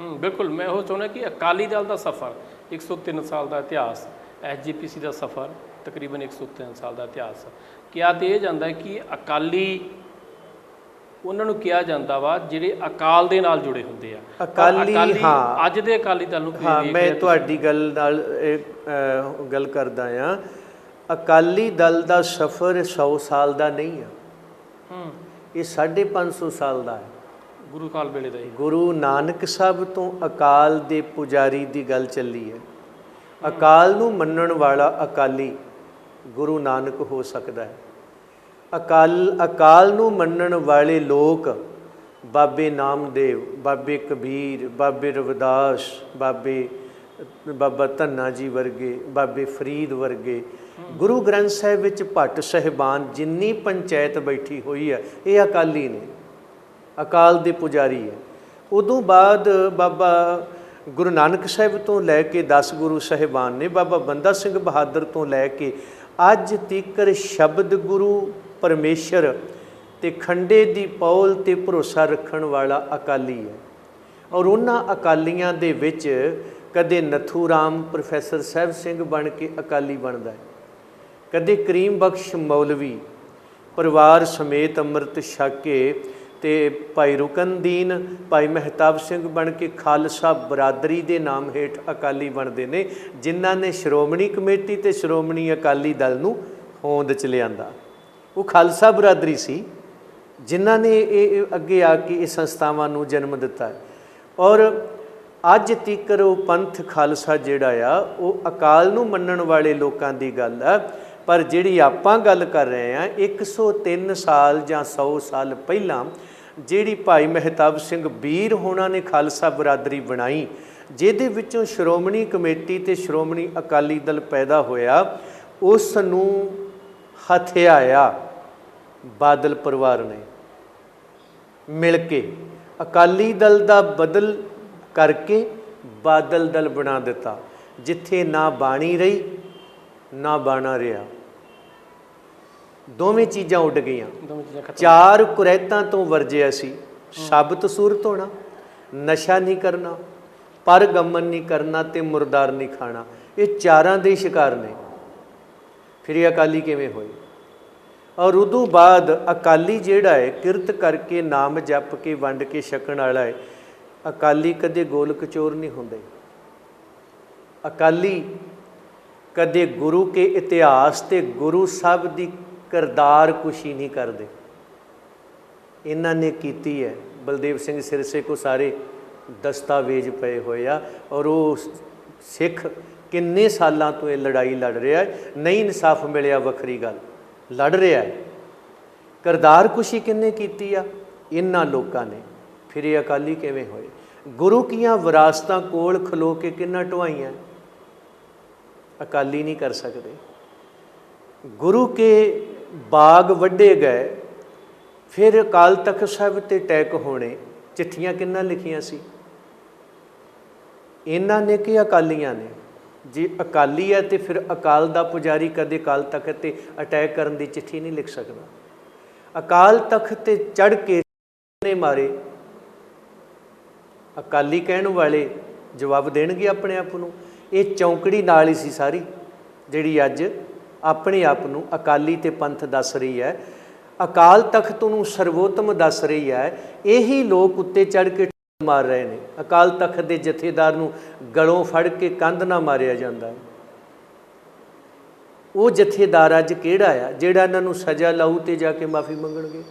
ਹੂੰ ਬਿਲਕੁਲ। ਮੈਂ ਉਹ ਚਾਹੁੰਦਾ ਕਿ ਅਕਾਲੀ ਦਲ ਦਾ ਸਫ਼ਰ 103 ਸਾਲ ਦਾ ਇਤਿਹਾਸ ਐਸਜੀਪੀਸੀ ਦਾ ਸਫ਼ਰ ਤਕਰੀਬਨ 103 ਸਾਲ ਦਾ ਇਤਿਹਾਸ। ਕਿਹਾ ਤੇ ਇਹ ਜਾਂਦਾ ਕਿ ਅਕਾਲੀ ਉਹਨਾਂ ਨੂੰ ਕਿਹਾ ਜਾਂਦਾ ਵਾ ਜਿਹੜੇ ਅਕਾਲ ਦੇ ਨਾਲ ਜੁੜੇ ਹੁੰਦੇ ਆ। ਅਕਾਲੀ, ਹਾਂ। ਅੱਜ ਦੇ ਅਕਾਲੀ ਦਲ ਨੂੰ ਹਾਂ ਮੈਂ? ਤੁਹਾਡੀ ਗੱਲ ਨਾਲ ਇਹ, ਗੱਲ ਕਰਦਾ ਆ ਅਕਾਲੀ ਦਲ ਦਾ ਸਫ਼ਰ 100 ਸਾਲ ਦਾ ਨਹੀਂ ਆ। ਹੂੰ। ਇਹ 550 ਸਾਲ ਦਾ ਹੈ। ਗੁਰੂ ਕਾਲ ਵੇਲੇ ਦਾ ਹੀ। ਗੁਰੂ ਨਾਨਕ ਸਾਹਿਬ ਤੋਂ ਅਕਾਲ ਦੇ ਪੁਜਾਰੀ ਦੀ ਗੱਲ ਚੱਲੀ ਹੈ। ਅਕਾਲ ਨੂੰ ਮੰਨਣ ਵਾਲਾ ਅਕਾਲੀ ਗੁਰੂ ਨਾਨਕ ਹੋ ਸਕਦਾ ਹੈ। ਅਕਾਲ ਅਕਾਲ ਨੂੰ ਮੰਨਣ ਵਾਲੇ ਲੋਕ ਬਾਬੇ ਨਾਮਦੇਵ, ਬਾਬੇ ਕਬੀਰ, ਬਾਬੇ ਰਵਿਦਾਸ, ਬਾਬੇ, ਬਾਬਾ ਧੰਨਾ ਜੀ ਵਰਗੇ, ਬਾਬੇ ਫਰੀਦ ਵਰਗੇ ਗੁਰੂ ਗ੍ਰੰਥ ਸਾਹਿਬ ਵਿੱਚ ਭੱਟ ਸਹਿਬਾਨ ਜਿੰਨੀ ਪੰਚਾਇਤ ਬੈਠੀ ਹੋਈ ਹੈ, ਇਹ ਅਕਾਲੀ ਨੇ। ਅਕਾਲ ਦੇ ਪੁਜਾਰੀ ਹੈ। ਉਦੋਂ ਬਾਅਦ ਬਾਬਾ ਗੁਰੂ ਨਾਨਕ ਸਾਹਿਬ ਤੋਂ ਲੈ ਕੇ 10 ਗੁਰੂ ਸਾਹਿਬਾਨ ਨੇ ਬਾਬਾ ਬੰਦਾ ਸਿੰਘ ਬਹਾਦਰ ਤੋਂ ਲੈ ਕੇ ਅੱਜ ਤੀਕਰ ਸ਼ਬਦ ਗੁਰੂ ਪਰਮੇਸ਼ਰ ਤੇ ਖੰਡੇ ਦੀ ਪੌਲ ਤੇ ਭਰੋਸਾ ਰੱਖਣ ਵਾਲਾ ਅਕਾਲੀ ਹੈ। ਔਰ ਉਹਨਾਂ ਅਕਾਲੀਆਂ ਦੇ ਵਿੱਚ ਕਦੇ ਨਥੂ ਰਾਮ ਪ੍ਰੋਫੈਸਰ ਸਾਹਿਬ ਸਿੰਘ ਬਣ ਕੇ ਅਕਾਲੀ ਬਣਦਾ ਹੈ। ਕਦੇ ਕਰੀਮ ਬਖਸ਼ ਮੌਲਵੀ, ਪਰਿਵਾਰ ਸਮੇਤ ਅੰਮ੍ਰਿਤ ਛਕ ਕੇ ਤੇ ਭਾਈ ਰੁਕਨਦੀਨ ਭਾਈ ਮਹਿਤਾਬ ਸਿੰਘ ਬਣ ਕੇ ਖਾਲਸਾ ਬਰਾਦਰੀ ਦੇ ਨਾਮ ਹੇਠ ਅਕਾਲੀ ਬਣਦੇ ਨੇ, ਜਿਨ੍ਹਾਂ ਨੇ ਸ਼੍ਰੋਮਣੀ ਕਮੇਟੀ ਤੇ ਸ਼੍ਰੋਮਣੀ ਅਕਾਲੀ ਦਲ ਨੂੰ ਹੋਂਦ ਚ ਲਿਆਂਦਾ। ਉਹ ਖਾਲਸਾ ਬਰਾਦਰੀ ਸੀ, ਜਿਨ੍ਹਾਂ ਨੇ ਇਹ ਅੱਗੇ ਆ ਕੇ ਇਹ ਸੰਸਥਾਵਾਂ ਨੂੰ ਜਨਮ ਦਿੱਤਾ। ਹੈ ਔਰ ਅੱਜ ਤੀਕਰ ਉਹ ਪੰਥ ਖਾਲਸਾ ਜਿਹੜਾ ਆ, ਉਹ ਅਕਾਲ ਨੂੰ ਮੰਨਣ ਵਾਲੇ ਲੋਕਾਂ ਦੀ ਗੱਲ ਆ, ਪਰ ਜਿਹੜੀ ਆਪਾਂ ਗੱਲ ਕਰ ਰਹੇ ਆ 103 ਸਾਲ ਜਾਂ 100 ਸਾਲ ਪਹਿਲਾਂ ਜਿਹੜੀ ਭਾਈ ਮਹਿਤਾਬ ਸਿੰਘ ਵੀਰ ਹੋਣਾ ਨੇ ਖਾਲਸਾ ਬਰਾਦਰੀ ਬਣਾਈ, ਜਿਹਦੇ ਵਿੱਚੋਂ ਸ਼੍ਰੋਮਣੀ ਕਮੇਟੀ ਤੇ ਸ਼੍ਰੋਮਣੀ ਅਕਾਲੀ ਦਲ ਪੈਦਾ ਹੋਇਆ ਉਸ ਨੂੰ ਹਥਿਆਇਆ ਬਾਦਲ ਪਰਿਵਾਰ ਨੇ। ਮਿਲ ਕੇ ਅਕਾਲੀ ਦਲ ਦਾ ਬਦਲ ਕਰਕੇ ਬਾਦਲ ਦਲ ਬਣਾ ਦਿੱਤਾ, ਜਿੱਥੇ ਨਾ ਬਾਣੀ ਰਹੀ, ਨਾ ਬਾਣਾ ਰਿਹਾ। ਦੋਵੇਂ ਚੀਜ਼ਾਂ ਉੱਡ ਗਈਆਂ। ਦੋਵੇਂ ਚੀਜ਼ਾਂ ਖਤਮ। ਚਾਰ ਕੁਰੈਤਾਂ ਤੋਂ ਵਰਜਿਆ ਸੀ। ਸ਼ਬਦ ਸੂਰਤ ਹੋਣਾ ਨਸ਼ਾ ਨਹੀਂ ਕਰਨਾ ਪਰ ਗਮਨ ਨਹੀਂ ਕਰਨਾ ਤੇ ਮੁਰਦਾਰ ਨਹੀਂ ਖਾਣਾ। ਇਹ ਚਾਰਾਂ ਦੇ ਸ਼ਿਕਾਰ ਨੇ। ਫਿਰ ਇਹ ਅਕਾਲੀ ਕਿਵੇਂ ਹੋਏ? ਔਰ ਉਦੋਂ ਬਾਅਦ ਅਕਾਲੀ ਜਿਹੜਾ ਹੈ ਕਿਰਤ ਕਰਕੇ ਨਾਮ ਜਪ ਕੇ ਵੰਡ ਕੇ ਛਕਣ ਵਾਲਾ ਹੈ ਅਕਾਲੀ ਕਦੇ ਗੋਲ ਕਚੋਰ ਨਹੀਂ ਹੁੰਦੇ। ਅਕਾਲੀ ਕਦੇ ਗੁਰੂ ਕੇ ਇਤਿਹਾਸ ਤੇ ਗੁਰੂ ਸਾਹਿਬ ਦੀ ਕਰਦਾਰ ਕੁਸ਼ੀ ਨਹੀਂ ਕਰਦੇ। ਇਹਨਾਂ ਨੇ ਕੀਤੀ ਹੈ। ਬਲਦੇਵ ਸਿੰਘ ਸਿਰਸੇ ਕੋ ਸਾਰੇ ਦਸਤਾਵੇਜ਼ ਪਏ ਹੋਏ ਆ ਔਰ ਉਹ ਸਿੱਖ ਕਿੰਨੇ ਸਾਲਾਂ ਤੋਂ ਇਹ ਲੜਾਈ ਲੜ ਰਿਹਾ ਹੈ। ਨਹੀਂ ਇਨਸਾਫ ਮਿਲਿਆ, ਵੱਖਰੀ ਗੱਲ। ਲੜ ਰਿਹਾ ਹੈ। ਕਰਦਾਰ ਕੁਸ਼ੀ ਕਿੰਨੇ ਕੀਤੀ ਆ? ਇਹਨਾਂ ਲੋਕਾਂ ਨੇ। ਫਿਰ ਇਹ ਅਕਾਲੀ ਕਿਵੇਂ ਹੋਏ? ਗੁਰੂ ਕੀਆਂ ਵਿਰਾਸਤਾਂ ਕੋਲ ਖਲੋ ਕੇ ਕਿੰਨਾ ਢਵਾਈਆਂ ਅਕਾਲੀ ਨਹੀਂ ਕਰ ਸਕਦੇ। ਗੁਰੂ ਕੇ ਬਾਗ ਵੱਢੇ ਗਏ, ਫਿਰ ਅਕਾਲ ਤਖਤ ਸਾਹਿਬ ਤੇ ਟੈਕ ਹੋਣੇ, ਚਿੱਠੀਆਂ ਕਿੰਨਾ ਲਿਖੀਆਂ ਸੀ? ਇਹਨਾਂ ਨੇ ਕਿ ਅਕਾਲੀਆਂ ਨੇ? ਜੇ ਅਕਾਲੀ ਹੈ ਤੇ ਫਿਰ ਅਕਾਲ ਦਾ ਪੁਜਾਰੀ ਕਦੇ ਅਕਾਲ ਤਖਤ ਤੇ ਅਟੈਕ ਕਰਨ ਦੀ ਚਿੱਠੀ ਨਹੀਂ ਲਿਖ ਸਕਦਾ। ਅਕਾਲ ਤਖਤ ਤੇ ਚੜ ਕੇ ਨੇ ਮਾਰੇ। ਅਕਾਲੀ ਕਹਿਣ ਵਾਲੇ ਜਵਾਬ ਦੇਣਗੇ ਆਪਣੇ ਆਪ ਨੂੰ। ਇਹ ਚੌਂਕੜੀ ਨਾਲ ਹੀ ਸੀ ਸਾਰੀ, ਜਿਹੜੀ ਅੱਜ ਆਪਣੇ ਆਪ ਨੂੰ ਅਕਾਲੀ ਤੇ ਪੰਥ ਦੱਸ ਰਹੀ ਹੈ। ਅਕਾਲ ਤਖਤ ਨੂੰ ਸਰਵੋਤਮ ਦੱਸ ਰਹੀ ਹੈ। ਇਹੀ ਲੋਕ ਉੱਤੇ ਚੜ ਕੇ ਮਾਰ ਰਹੇ ਨੇ। ਅਕਾਲ ਤਖਤ ਦੇ ਜਥੇਦਾਰ ਨੂੰ ਗਲੋਂ ਫੜ ਕੇ ਕੰਧ ਨਾ ਮਾਰਿਆ ਜਾਂਦਾ ਹੈ। ਉਹ ਜਥੇਦਾਰ ਅੱਜ ਕਿਹੜਾ ਆ? ਜਿਹੜਾ ਇਹਨਾਂ ਨੂੰ ਸਜ਼ਾ ਲਾਊ ਤੇ ਜਾ ਕੇ ਮਾਫੀ ਮੰਗਣਗੇ।